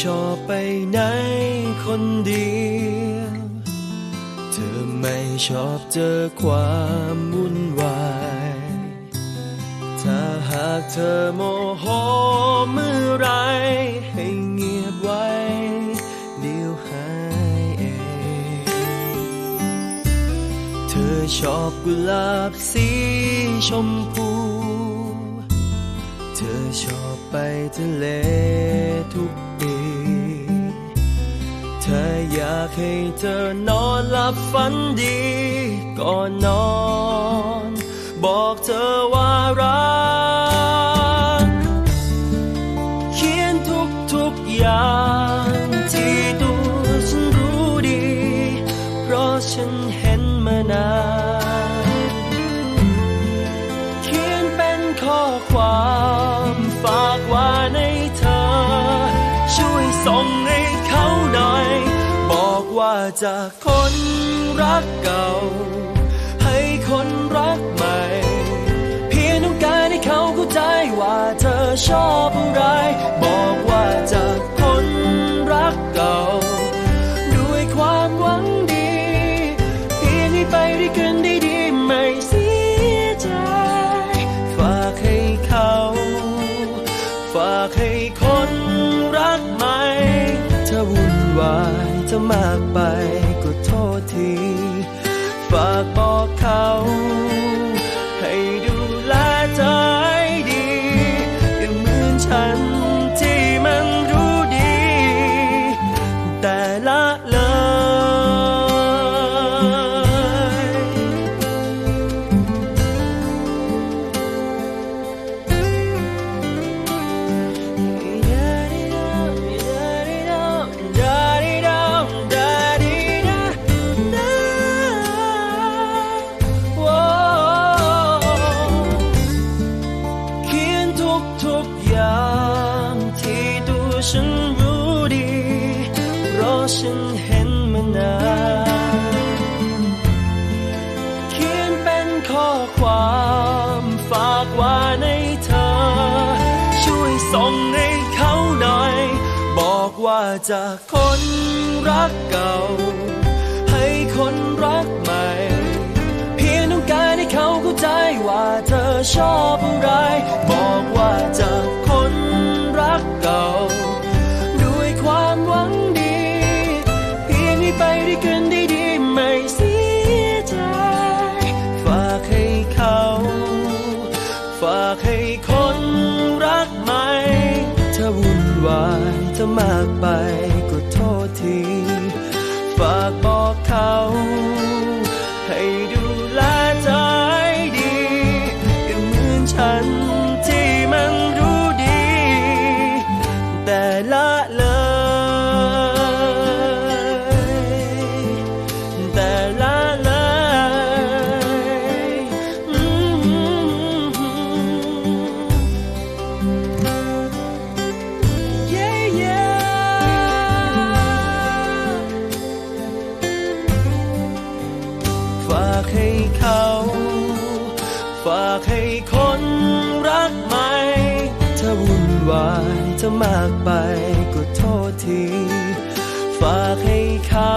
ชอบไปไหนคนเดียว เธอไม่ชอบเจอความวุ่นวาย ถ้าหากเธอโมโหเมื่อไร ให้เงียบไว้เดี๋ยวหายเอง เธอชอบกุหลาบสีชมพูเธอชอบไปทะเลทุกปีากให้เธอนอนหลับฝันดีก่อนนอน บอกเธอว่ารัก เขียนทุกทุกๆอย่างที่ตัวฉันรู้ดี เพราะฉันเห็นมานานเขียนเป็นข้อความฝากไว่าในเธอ ช่วยส่งให้เขาหน่อยบอกว่า จากคนรักเก่า ให้คนรักใหม่ เพียงต้องการให้เขาเข้าใจว่าเธอชอบอะไร บอกว่าจากคนรักเก่า ด้วยความหวังดี เพียงให้ไปด้วยกันได้ดีไม่เสียใจ ฝากให้เขา ฝากให้คน จะมากไปก็โทษที ฝากบอกเขาให้ดู ฉันรู้ดีเพราะฉันเห็นมานานเขียนเป็นข้อความฝากไว่าในเธอ ช่วยส่งให้เขาหน่อย บอกว่าจากคนรักเก่า ให้คนรักใหม่ เพียงต้องการให้เขาเข้าใจว่าเธอชอบอะไรบอกะมากไปก็โทษที ฝากบอกเขาากให้เขา ฝากให้คนรักใหม่ถ้าวุ่นวายจะมากไปก็โทษที ฝากให้เขา